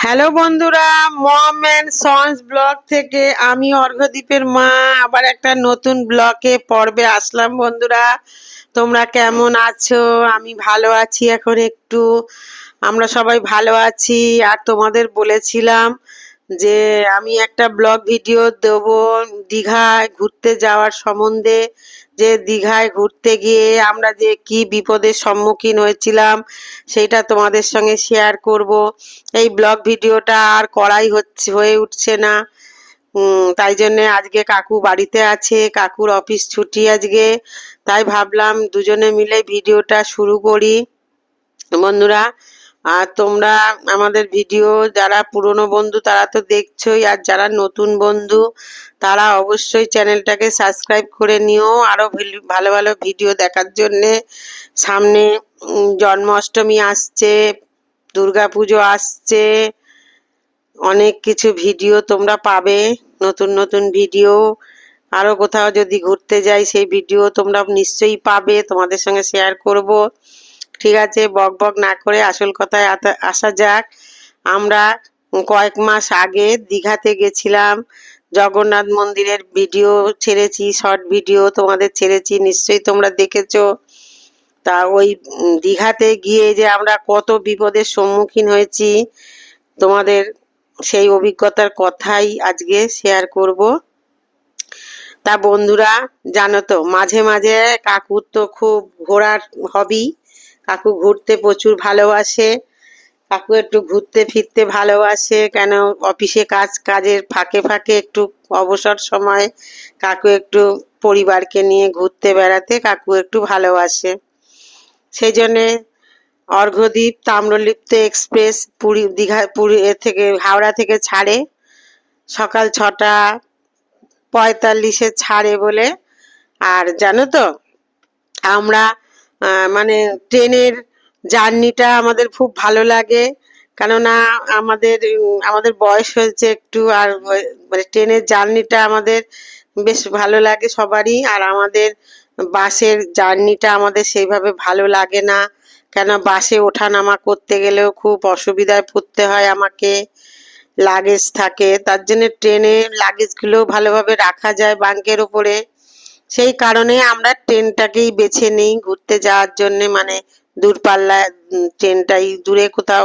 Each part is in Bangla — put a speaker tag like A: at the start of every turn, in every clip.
A: হ্যালো বন্ধুরা, মম অ্যান্ড সন্স ব্লগ থেকে আমি অর্ঘদ্বীপের মা। আবার একটা নতুন ব্লগে পর্বে আসলাম বন্ধুরা। তোমরা কেমন আছো? আমি ভালো আছি এখন একটু। আমরা সবাই ভালো আছি। আর তোমাদের বলেছিলাম যে আমি একটা ব্লগ ভিডিও দেবো দীঘায় ঘুরতে যাওয়ার সম্বন্ধে। যে দীঘায় ঘুরতে গিয়ে আমরা যে কি বিপদের সম্মুখীন হয়েছিলাম সেইটা তোমাদের সঙ্গে শেয়ার করব। এই ব্লগ ভিডিওটা আর করাই হচ্ছে, হয়ে উঠছে না। তাই জন্যে আজকে কাকু বাড়িতে আছে, কাকুর অফিস ছুটি আজকে। তাই ভাবলাম দুজনে মিলে ভিডিওটা শুরু করি। বন্ধুরা আর তোমরা আমাদের ভিডিও, যারা পুরনো বন্ধু তারা তো দেখছোই, আর যারা নতুন বন্ধু তারা অবশ্যই চ্যানেলটাকে সাবস্ক্রাইব করে নিও। আরও ভালো ভালো ভিডিও দেখার জন্যে সামনে জন্মাষ্টমী আসছে, দুর্গাপুজো আসছে, অনেক কিছু ভিডিও তোমরা পাবে, নতুন নতুন ভিডিও। আরও কোথাও যদি ঘুরতে যাই সেই ভিডিও তোমরা নিশ্চয়ই পাবে, তোমাদের সঙ্গে শেয়ার করব। ঠিক আছে, বক বক না করে আসল কথায় আসা যাক। আমরা কয়েক মাস আগে দীঘাতে গেছিলাম। জগন্নাথ মন্দিরের ভিডিও ছেড়েছি শর্ট ভিডিও তোমাদের ছেড়েছি, নিশ্চয়ই তোমরা দেখেছ। তা ওই দীঘাতে গিয়ে যে আমরা কত বিপদের সম্মুখীন হয়েছি, তোমাদের সেই অভিজ্ঞতার কথাই আজকে শেয়ার করব। তা বন্ধুরা, জানো তো, মাঝে মাঝে কাকুর তো খুব ঘোরার হবি কাকু ঘুরতে প্রচুর ভালোবাসে। কাকু একটু ঘুরতে ফিরতে ভালোবাসে, কেন অফিসে কাজ, কাজের ফাঁকে ফাঁকে একটু অবসর সময় কাকু একটু পরিবারকে নিয়ে ঘুরতে বেড়াতে কাকু একটু ভালোবাসে। সেই জন্যে অর্ঘদ্বীপ তাম্রলিপ্ত এক্সপ্রেস পুরী, দীঘা, পুরী এ থেকে, হাওড়া থেকে ছাড়ে। সকাল ছটা পঁয়তাল্লিশে ছাড়ে বলে। আর জানো তো, আমরা মানে ট্রেনের জার্নিটা আমাদের খুব ভালো লাগে। কেননা আমাদের আমাদের বয়স হয়েছে একটু আর মানে ট্রেনের জার্নিটা আমাদের বেশ ভালো লাগে সবারই। আর আমাদের বাসের জার্নিটা আমাদের সেইভাবে ভালো লাগে না। কেন বাসে ওঠা নামা করতে গেলেও খুব অসুবিধায় পড়তে হয় আমাকে, লাগেজ থাকে। তার জন্য ট্রেনে লাগেজগুলো ভালোভাবে রাখা যায় বাঙ্কের ওপরে। সেই কারণে আমরা ট্রেনটাকেই বেছে নিই ঘুরতে যাওয়ার জন্যে। মানে দূরপাল্লা ট্রেনটাই দূরে কোথাও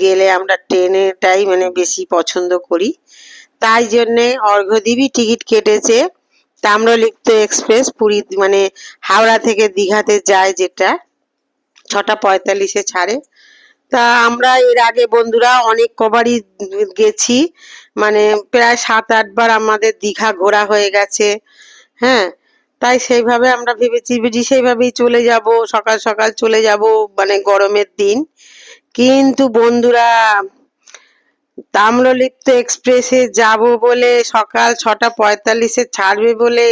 A: গেলে আমরা ট্রেনেটাই মানে বেশি পছন্দ করি। তাই জন্যে অর্ঘদ্বীপই টিকিট কেটেছে। তাম্রলিপ্ত এক্সপ্রেস, পুরী মানে হাওড়া থেকে দীঘাতে যায় যেটা। ছটা পঁয়তাল্লিশে ছাড়ে। তা আমরা এর আগে বন্ধুরা অনেক কবারই গেছি। মানে প্রায় সাত আটবার আমাদের দীঘা ঘোরা হয়ে গেছে। হ্যাঁ তাই সেইভাবে আমরা ভেবেছি বুঝি সেইভাবেই চলে যাব, সকাল সকাল চলে যাব মানে গরমের দিন। কিন্তু বন্ধুরা, তাম্রলিপ্ত এক্সপ্রেসে যাব বলে সকাল ছটা পঁয়তাল্লিশে ছাড়বে বলে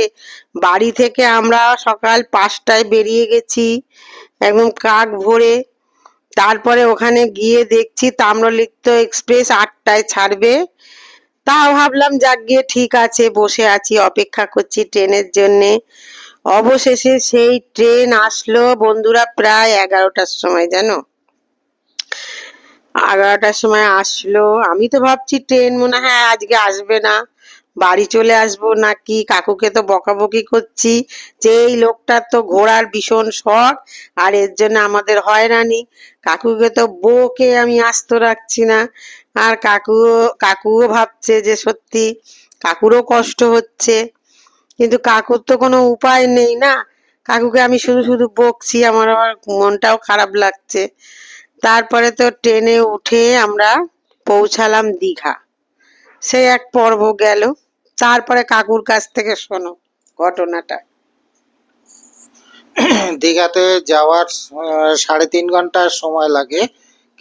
A: বাড়ি থেকে আমরা সকাল পাঁচটায় বেরিয়ে গেছি, একদম কাক ভরে। তারপরে ওখানে গিয়ে দেখছি তাম্রলিপ্ত এক্সপ্রেস আটটায় ছাড়বে। তাও ভাবলাম, যাক গিয়ে ঠিক আছে, বসে আছি, অপেক্ষা করছি ট্রেনের জন্যে। অবশেষে সেই ট্রেন আসলো, বন্ধুরা, প্রায় এগারোটার সময়, জানো? এগারোটার সময় আসলো। আমি তো ভাবছি ট্রেন মনে হয় আজকে আসবে না। বাড়ি চলে আসব নাকি? কাকুকে তো বকাবকি করছি। যে এই লোকটার তো ঘোড়ার ভীষণ শখ, আর এর জন্য আমাদের হয়রানি। কাকুকে তো বউকে আমি আস্ত রাখছি না। আর কাকুও কাকুও ভাবছে যে সত্যি কাকুরও কষ্ট হচ্ছে। কিন্তু কাকুর তো কোনো উপায় নেই না। কাকুকে আমি শুধু শুধু বকছি, আমার আবার মনটাও খারাপ লাগছে। তারপরে তো ট্রেনে উঠে আমরা পৌঁছালাম দীঘা। সে এক পর্ব গেল। তারপরে কাকুর কাছ থেকে শোনো ঘটনাটা।
B: দীঘাতে যাওয়ার সাড়ে তিন ঘণ্টা সময় লাগে,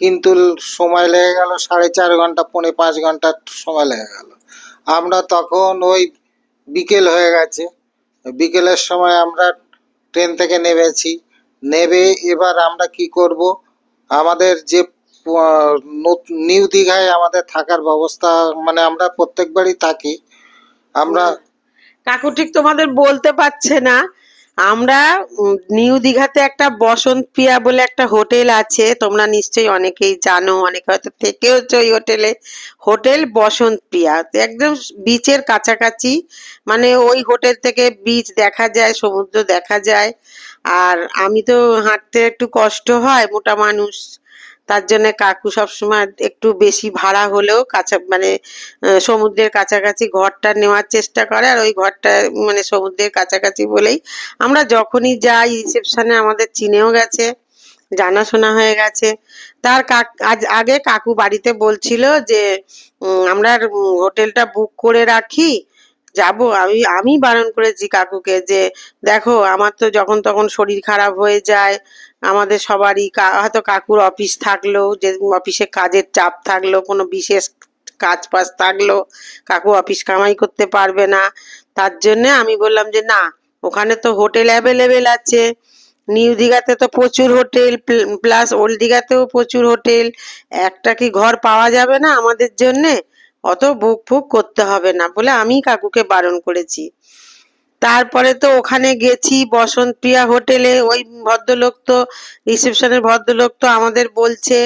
B: কিন্তু সময় লেগে গেল সাড়ে চার ঘণ্টা, পৌনে পাঁচ ঘণ্টা সময় লেগে গেল। আমরা তখন ওই বিকেল হয়ে গেছে। বিকেলের সময় আমরা ট্রেন থেকে নেমেছি। নেবে এবার আমরা কি করব? আমাদের যে নিউ দীঘায় আমাদের থাকার ব্যবস্থা মানে আমরা প্রত্যেকবারই থাকি। আমরা
A: কাকু ঠিক তোমাদের বলতে পারছে না। আমরা নিউ দীঘাতে একটা বসন্ত প্রিয়া বলে একটা হোটেল আছে। তোমরা নিশ্চয়ই অনেকেই জানো, অনেকে হয়তো থেকেওছো ওই হোটেলে। হোটেল বসন্ত প্রিয়া তো একদম বিচের কাছাকাছি। মানে ওই হোটেল থেকে বিচ দেখা যায়, সমুদ্র দেখা যায়। আর আমি তো হাঁটতে একটু কষ্ট হয়, মোটা মানুষ। তার জন্য কাকু সবসময় একটু বেশি ভাড়া হলেও কাছা মানে সমুদ্রের কাছাকাছি ঘরটা নেওয়ার চেষ্টা করে, আর ওই ঘরটা মানে সমুদ্রের কাছাকাছি বলেই আমরা যখনই যাই, রিসেপশনে আমাদের চিনেও গেছে, জানাশোনা হয়ে গেছে। তার কাক, আজ আগে কাকু বাড়িতে বলছিল যে আমরা হোটেলটা বুক করে রাখি, যাব। আমি আমি বারণ করেছি কাকুকে যে, দেখো, আমার তো যখন তখন শরীর খারাপ হয়ে যায় আমাদের সবারই হয়তো কাকুর অফিস থাকল যে অফিসে কাজের চাপ থাকল কোনো বিশেষ কাজ পাস থাকল কাকু অফিস কামাই করতে পারবে না। তার জন্য আমি বললাম যে, না, ওখানে তো হোটেল অ্যাভেলেবেল আছে। নিউ দীঘাতে তো প্রচুর হোটেল প্লাস ওল্ড দীঘাতেও প্রচুর হোটেল একটা কি ঘর পাওয়া যাবে না আমাদের জন্যে? অত বুক ফুক করতে হবে না। বলে আমি কাকুকে বারণ করেছি। তারপরে তো ওখানে গেছি বসন্ত প্রিয়া হোটেলে ওই ভদ্রলোক তো রিসেপশনের ভদ্রলোক তো আমাদের বলছে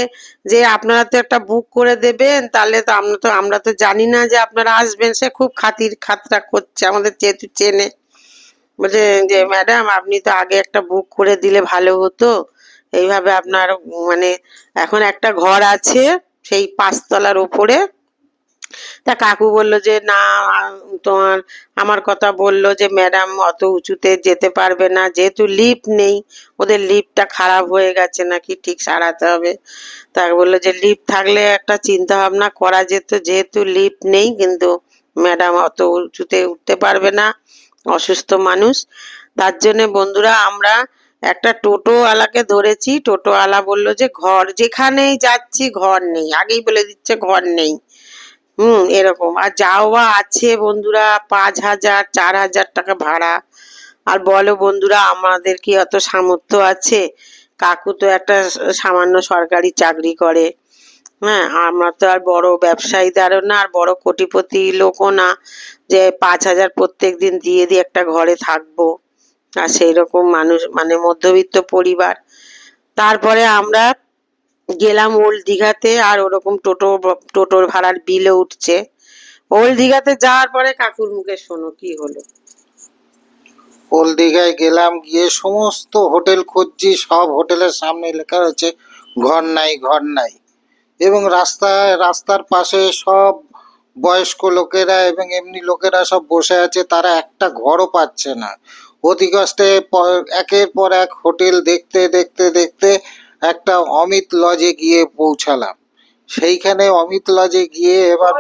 A: যে, আপনারা তো একটা বুক করে দেবেন, তাহলে তো আমরা তো আমরা তো জানি না যে আপনারা আসবেন। সে খুব খাতির, খাতরা করছে আমাদের যেহেতু চেনে। বলছে যে, ম্যাডাম, আপনি তো আগে একটা বুক করে দিলে ভালো হতো। এইভাবে আপনার মানে এখন একটা ঘর আছে, সেই পাঁচতলার ওপরে তা কাকু বলল যে, না, তোমার, আমার কথা বলল যে, ম্যাডাম অত উঁচুতে যেতে পারবে না। যেহেতু লিফট নেই, ওদের লিফটটা খারাপ হয়ে গেছে নাকি ঠিক সারাতে হবে। তা বলল যে লিফট থাকলে একটা চিন্তা ভাবনা করা যেত, যেহেতু লিফট নেই, কিন্তু ম্যাডাম অত উঁচুতে উঠতে পারবে না, অসুস্থ মানুষ। তার জন্য বন্ধুরা, আমরা একটা টোটোওয়ালাকে ধরেছি। টোটোওয়ালা বলল যে, ঘর যেখানেই যাচ্ছি, ঘর নেই। আগেই বলে দিচ্ছে, ঘর নেই। হুম, এরকম। আর যাওয়া আছে বন্ধুরা, পাঁচ হাজার, চার হাজার টাকা ভাড়া। আর বলো বন্ধুরা, আমাদের কি অত সামর্থ্য আছে? কাকু তো একটা সামান্য সরকারি চাকরি করে। হ্যাঁ আমরা তো আর বড় ব্যবসায়ীদারও না, আর বড় কোটিপতি লোকও না যে পাঁচ হাজার প্রত্যেক দিন দিয়ে দিয়ে একটা ঘরে থাকব। আর সেই রকম মানুষ মানে মধ্যবিত্ত পরিবার। তারপরে আমরা গেলাম ওল্ড দীঘাতে আর ওরকম টোটো, টোটোর ভাড়ার বিলও উঠছে। ওল্ড দীঘাতে যাওয়ার পরে কাকুর মুখে শোনো কি হলো।
B: ওল দীঘায় গেলাম, গিয়ে সমস্ত হোটেল খুঁজছি, সব হোটেলের সামনে লেখা রয়েছে, ঘর নাই ঘর নাই। এবং রাস্তায়, রাস্তার পাশে সব বয়স্ক লোকেরা এবং এমনি লোকেরা সব বসে আছে, তারা একটা ঘরও পাচ্ছে না। অতি কষ্টে একের পর এক হোটেল দেখতে দেখতে দেখতে একটা অমিত লজে গিয়ে পৌঁছালাম। সেইখানে অমিত লজে গিয়ে এবার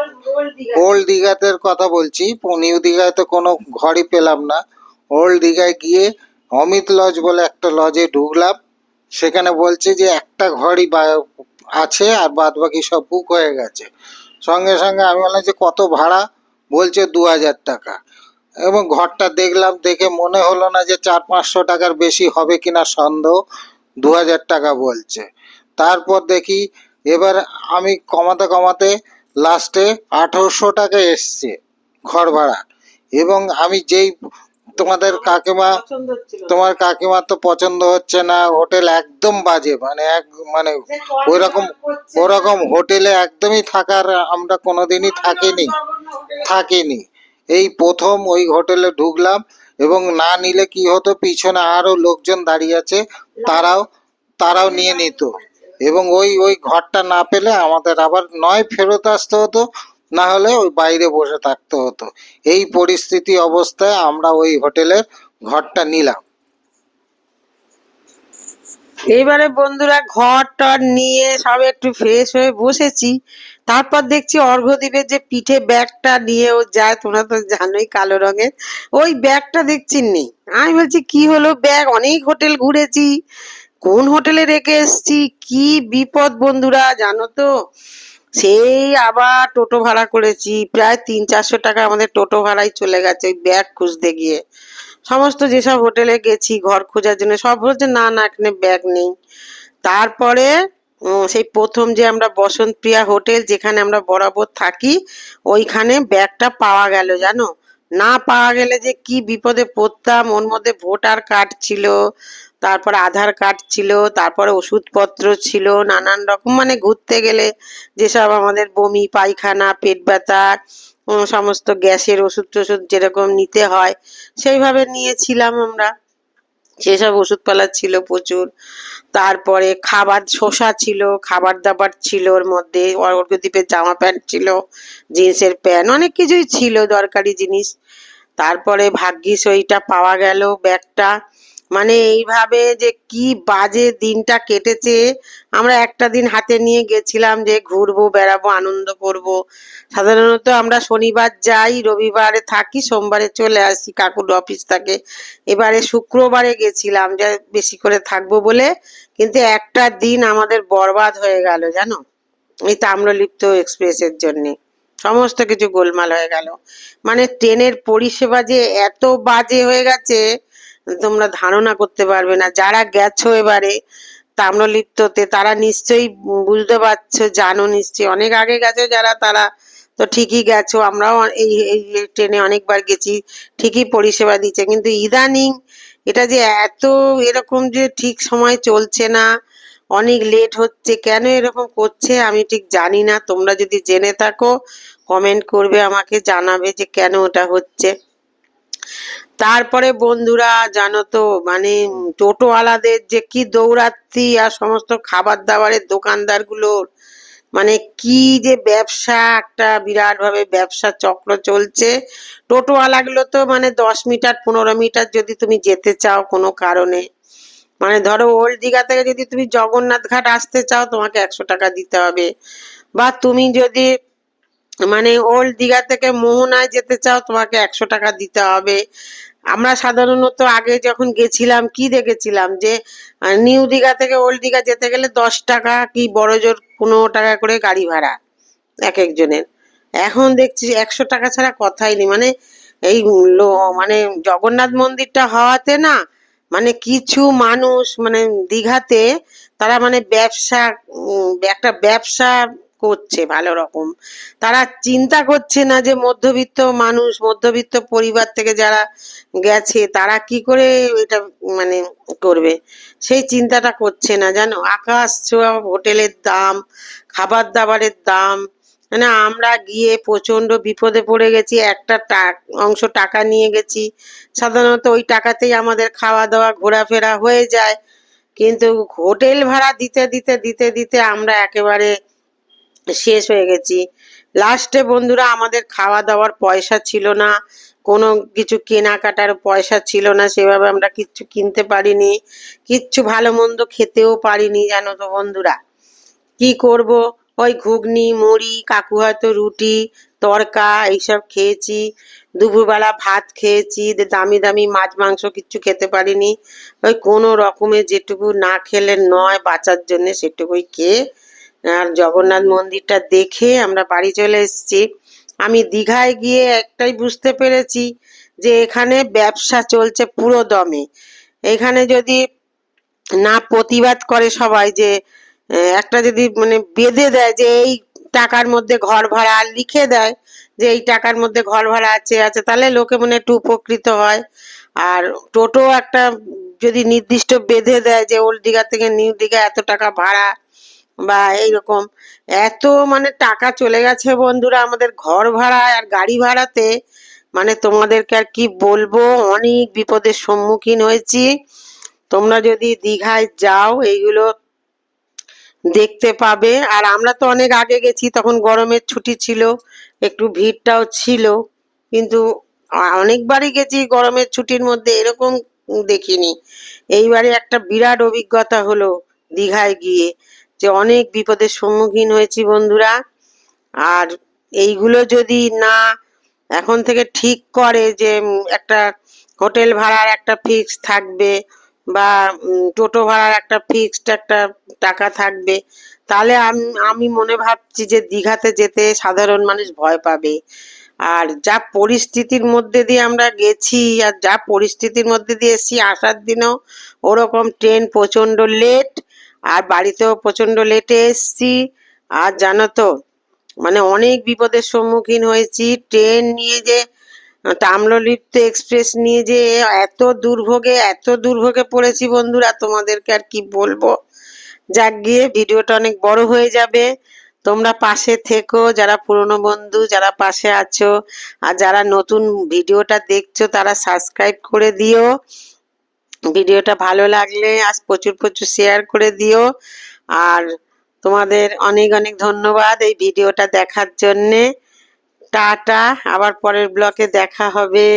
B: ওল্ড দীঘাতের কথা বলছি, নিউ দীঘায় তো কোনো ঘরই পেলাম না। ওল্ড দীঘায় গিয়ে অমিত লজ বলে একটা লজে ঢুকলাম। সেখানে বলছে যে একটা ঘরই আছে আর বাদ বাকি সব বুক হয়ে গেছে। সঙ্গে সঙ্গে আমি বললাম যে কত ভাড়া? বলছে দু হাজার টাকা। এবং ঘরটা দেখলাম, দেখে মনে হলো না যে চার পাঁচশো টাকার বেশি হবে কিনা সন্দেহ। দু হাজার টাকা বলছে তারপর দেখি, এবার আমি কমাতে কমাতে লাস্টে আঠারোশো টাকা এসছে ঘর ভাড়া এবং আমি যেই তোমাদের কাকিমা। তোমার কাকিমা তো পছন্দ হচ্ছে না হোটেল একদম বাজে মানে এক মানে ওইরকম, ওরকম হোটেলে একদমই থাকার আমরা কোনোদিনই থাকিনি থাকিনি এই প্রথম ওই হোটেলে ঢুকলাম এবং না নিলে কি হতো? পিছনে আরও লোকজন দাঁড়িয়ে আছে, তারাও তারাও নিয়ে নিত। এবং ওই ওই ঘরটা না পেলে আমাদের আবার নয়, ফেরত আসতে হতো, না হলে ওই বাইরে বসে থাকতে হতো। এই পরিস্থিতি অবস্থায় আমরা ওই হোটেলের ঘরটা নিলাম।
A: এইবারে বন্ধুরা ঘর টর নিয়ে সব একটু ফ্রেশ হয়ে বসেছি। তারপর দেখছি অর্ঘ্যদ্বীপের যে পিঠে ব্যাগটা নিয়ে ও যায়, তোমরা তো জানোই কালো রঙের। ওই ব্যাগটা দেখছি নেই। আমি বলছি, কি হলো ব্যাগ? অনেক হোটেল ঘুরেছি। কোন হোটেলে রেখে এসছি? কি বিপদ বন্ধুরা, জানো তো? সেই আবার টোটো ভাড়া করেছি। প্রায় তিন চারশো টাকা আমাদের টোটো ভাড়াই চলে গেছে ওই ব্যাগ খুঁজতে গিয়ে। সমস্ত যেসব হোটেলে গেছি, ঘর খোঁজার জন্য, সব বলছে না না, এখানে ব্যাগ নেই। তারপরে সেই প্রথম যে আমরা বসন্ত প্রিয়া হোটেল যেখানে আমরা বরাবর থাকি, ওইখানে ব্যাগটা পাওয়া গেল, জানো? না পাওয়া গেলে যে কি বিপদে পড়তাম, ওর মধ্যে ভোটার কার্ড ছিল, তারপর আধার কার্ড ছিল, তারপরে ওষুধপত্র ছিল, নানান রকম মানে ঘুরতে গেলে যেসব আমাদের বমি, পায়খানা, পেট ব্যথা সমস্ত গ্যাসের ওষুধ টষুধ যেরকম নিতে হয়, সেইভাবে নিয়েছিলাম আমরা। সেসব ওষুধপালা ছিল প্রচুর। তারপরে খাবার, শসা ছিল, খাবার দাবার ছিল ওর মধ্যে অর্ঘদ্বীপের জামা প্যান্ট ছিল, জিন্সের প্যান্ট, অনেক কিছুই ছিল দরকারি জিনিস। তারপরে ভাগ্যিস ওইটা পাওয়া গেল ব্যাগটা। মানে এইভাবে যে কি বাজে দিনটা কেটেছে। আমরা একটা দিন হাতে নিয়ে গেছিলাম যে ঘুরবো, বেড়াবো, আনন্দ করব। সাধারণত আমরা শনিবার যাই, রবিবারে থাকি, সোমবারে চলে আসি কাকুর অফিস থাকে। এবারে শুক্রবারে গেছিলাম যে বেশি করে থাকব বলে। কিন্তু একটা দিন আমাদের বরবাদ হয়ে গেল, জানো? এই তাম্রলিপ্ত এক্সপ্রেসের জন্যে। সমস্ত কিছু গোলমাল হয়ে গেল। মানে ট্রেনের পরিষেবা যে এত বাজে হয়ে গেছে তোমরা ধারণা করতে পারবে না। যারা গেছো এবারে, তাম্রলিপ্ততে, তারা নিশ্চয়ই বুঝতে পারছ, জানো নিশ্চয়ই। অনেক আগে গেছো যারা, তারা তো ঠিকই গেছো। আমরাও এই এই ট্রেনে অনেকবার গেছি, ঠিকই পরিষেবা দিচ্ছে। কিন্তু ইদানিং এটা যে এত এরকম যে ঠিক সময় চলছে না, অনেক লেট হচ্ছে, কেন এরকম করছে আমি ঠিক জানি না। তোমরা যদি জেনে থাকো কমেন্ট করবে, আমাকে জানাবে যে কেন ওটা হচ্ছে। তারপরে বন্ধুরা, জানো তো মানে টোটোওয়ালাদের যে কি দৌড়াত্তি আর সমস্ত খাবার দাবারের দোকানদারগুলোর মানে কি যে ব্যবসা, একটা বিরাট ভাবে ব্যবসা চক্র চলছে। টোটোওয়ালাগুলো তো মানে দশ মিটার, পনেরো মিটার যদি তুমি যেতে চাও কোনো কারণে। মানে ধরো ওল্ড দীঘা থেকে যদি তুমি জগন্নাথ ঘাট আসতে চাও, তোমাকে একশো টাকা দিতে হবে। বা তুমি যদি মানে ওল্ড দীঘা থেকে মোহনায় যেতে চাও, তোমাকে একশো টাকা দিতে হবে। আমরা সাধারণত আগে যখন গেছিলাম, কি দেখেছিলাম যে নিউ দীঘা থেকে ওল্ড দীঘা যেতে গেলে দশ টাকা কি বড় জোর পনেরো টাকা করে গাড়ি ভাড়া, এক একজনের। এখন দেখছি একশো টাকা ছাড়া কথাই নেই। মানে এই মানে জগন্নাথ মন্দিরটা হওয়াতে না মানে কিছু মানুষ মানে দীঘাতে তারা মানে ব্যবসা একটা ব্যবসা করছে ভালো রকম। তারা চিন্তা করছে না যে মধ্যবিত্ত মানুষ, মধ্যবিত্ত পরিবার থেকে যারা গেছে, তারা কি করে এটা মানে করবে? সেই চিন্তাটা করছে না, জানো? আকাশ ছোঁয়া হোটেলের দাম, খাবার দাবারের দাম মানে আমরা গিয়ে প্রচণ্ড বিপদে পড়ে গেছি, একটা অংশ টাকা নিয়ে গেছি। সাধারণত ওই টাকাতেই আমাদের খাওয়া দাওয়া ঘোরাফেরা হয়ে যায়। কিন্তু হোটেল ভাড়া দিতে দিতে দিতে দিতে আমরা একেবারে শেষ হয়ে গেছি। লাস্টে বন্ধুরা, আমাদের খাওয়া দাওয়ার পয়সা ছিল না। কোনো কিছু কেনাকাটার পয়সা ছিল না। সেভাবে আমরা কিচ্ছু কিনতে পারিনি। কিচ্ছু ভালো মন্দ খেতেও পারিনি, জানো তো বন্ধুরা। কি করব? ওই ঘুগনি, মুড়ি, কাকু হয়তো রুটি তড়কা এইসব খেয়েছি। দুপুরবেলা ভাত খেয়েছি। দামি দামি মাছ, মাংস কিচ্ছু খেতে পারিনি। ওই কোনো রকমে যেটুকু না খেলে নয় বাঁচার জন্য সেটুকুই খেয়ে আর জগন্নাথ মন্দিরটা দেখে আমরা বাড়ি চলে এসেছি। আমি দীঘায় গিয়ে একটাই বুঝতে পেরেছি যে এখানে ব্যবসা চলছে পুরো দমে। এখানে যদি না প্রতিবাদ করে সবাই যে একটা যদি মানে বেঁধে দেয় যে এই টাকার মধ্যে ঘর ভাড়া লিখে দেয় যে এই টাকার মধ্যে ঘর ভাড়া আছে আছে, তাহলে লোকে মনে একটু উপকৃত হয়। আর টোটো একটা যদি নির্দিষ্ট বেঁধে দেয় যে ওল্ড দীঘা থেকে নিউ দীঘা এত টাকা ভাড়া বা এইরকম। এত মানে টাকা চলে গেছে বন্ধুরা আমাদের ঘর ভাড়া আর গাড়ি ভাড়াতে। মানে তোমাদেরকে আর কি বলব, অনেক বিপদের সম্মুখীন হয়েছি। তোমরা যদি দীঘায় যাও, এইগুলো দেখতে পাবে। আর আমরা তো অনেক আগে গেছি, তখন গরমের ছুটি ছিল, একটু ভিড়টাও ছিল। কিন্তু অনেকবারই গেছি গরমের ছুটির মধ্যে, এরকম দেখিনি। এইবারে একটা বিরাট অভিজ্ঞতা হলো দীঘায় গিয়ে। যে অনেক বিপদের সম্মুখীন হয়েছি বন্ধুরা। আর এইগুলো যদি না এখন থেকে ঠিক করে যে একটা হোটেল ভাড়ার একটা ফিক্স থাকবে বা টোটো ভাড়ার একটা ফিক্সড একটা টাকা থাকবে, তাহলে আম- আমি মনে ভাবছি যে দীঘাতে যেতে সাধারণ মানুষ ভয় পাবে। আর যা পরিস্থিতির মধ্যে দিয়ে আমরা গেছি আর যা পরিস্থিতির মধ্যে দিয়ে এসেছি, আসার দিনও ওরকম ট্রেন প্রচণ্ড লেট আর বাড়িতেও প্রচণ্ড লেটে এসেছি। আর জানো তো মানে অনেক বিপদের সম্মুখীন হয়েছি। ট্রেন নিয়ে যে, তাম্রলিপ্ত এক্সপ্রেস নিয়ে যে এত দুর্ভোগে এত দুর্ভোগে পড়েছি বন্ধুরা, তোমাদেরকে আর কি বলব? যাক, গিয়ে ভিডিওটা অনেক বড় হয়ে যাবে। তোমরা পাশে থেকো, যারা পুরনো বন্ধু, যারা পাশে আছো, আর যারা নতুন ভিডিওটা দেখছ, তারা সাবস্ক্রাইব করে দিও। ভিডিওটা ভালো লাগলে আজ প্রচুর প্রচুর শেয়ার করে দিও। আর তোমাদের অনেক অনেক ধন্যবাদ এই ভিডিওটা দেখার জন্যে। টাটা, আবার পরের ব্লকে দেখা হবে।